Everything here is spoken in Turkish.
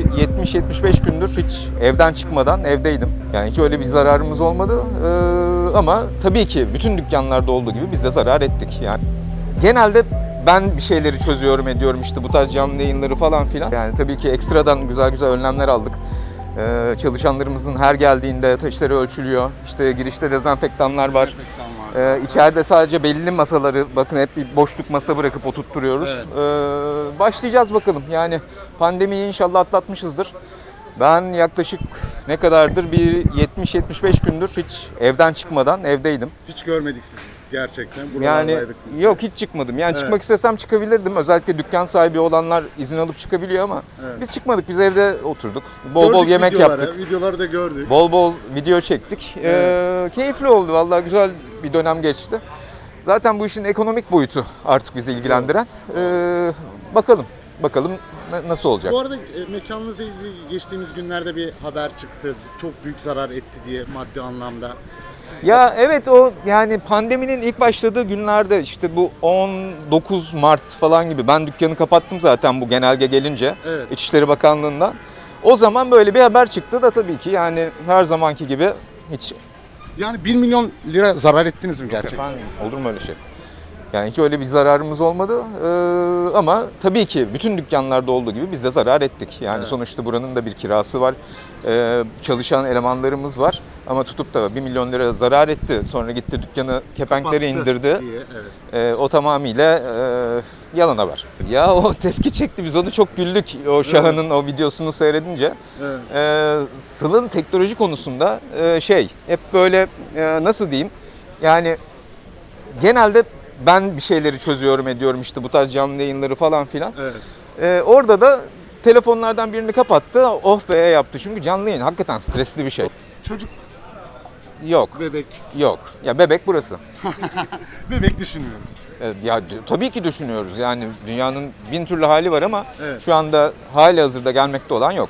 70-75 gündür hiç evden çıkmadan evdeydim. Yani hiç öyle bir zararımız olmadı. Ee, ama tabii ki bütün dükkanlarda olduğu gibi biz de zarar ettik. Yani genelde ben bir şeyleri çözüyorum ediyorum işte bu tarz canlı yayınları falan filan. Yani tabii ki ekstradan güzel güzel önlemler aldık. Ee, çalışanlarımızın her geldiğinde taşları ölçülüyor. İşte girişte dezenfektanlar var. Ee, içeride sadece belli masaları bakın hep bir boşluk masa bırakıp oturtturuyoruz. Evet. Ee, başlayacağız bakalım. Yani pandemiyi inşallah atlatmışızdır. Ben yaklaşık ne kadardır bir 70-75 gündür hiç evden çıkmadan evdeydim. Hiç görmedik sizi gerçekten. Yani biz de. yok hiç çıkmadım. Yani Evet. çıkmak istesem çıkabilirdim. Özellikle dükkan sahibi olanlar izin alıp çıkabiliyor ama Evet. biz çıkmadık. Biz evde oturduk. Bol bol Gördük yemek videoları, yaptık. Videoları da gördük. Bol bol video çektik. Ee, keyifli oldu vallahi güzel bir dönem geçti. Zaten bu işin ekonomik boyutu artık bizi ilgilendiren. Ee, bakalım bakalım na- nasıl olacak. Bu arada e, mekanınızla ilgili geçtiğimiz günlerde bir haber çıktı. Çok büyük zarar etti diye maddi anlamda. Ya evet o yani pandeminin ilk başladığı günlerde işte bu 19 Mart falan gibi ben dükkanı kapattım zaten bu genelge gelince Evet. İçişleri Bakanlığı'ndan. O zaman böyle bir haber çıktı da tabii ki yani her zamanki gibi hiç Yani 1 milyon lira zarar ettiniz mi gerçekten? Olur mu öyle şey? Yani hiç öyle bir zararımız olmadı. Ee, ama tabii ki bütün dükkanlarda olduğu gibi biz de zarar ettik. Yani Evet. sonuçta buranın da bir kirası var. Ee, çalışan elemanlarımız var. Ama tutup da 1 milyon lira zarar etti. Sonra gitti dükkanı kepenkleri indirdi. Diye, evet. Ee, o tamamıyla e, yalan haber. Ya o tepki çekti. Biz onu çok güldük. O Şahan'ın o videosunu seyredince. evet. Ee, Sıl'ın teknoloji konusunda e, şey hep böyle e, nasıl diyeyim yani genelde ben bir şeyleri çözüyorum ediyorum işte bu tarz canlı yayınları falan filan. evet. Ee, orada da telefonlardan birini kapattı oh be yaptı çünkü canlı yayın hakikaten stresli bir şey. Çocuk Yok bebek. yok ya bebek burası. Bebek düşünüyoruz. Ee, Ya tabii ki düşünüyoruz yani dünyanın bin türlü hali var ama Evet. şu anda hali hazırda gelmekte olan yok.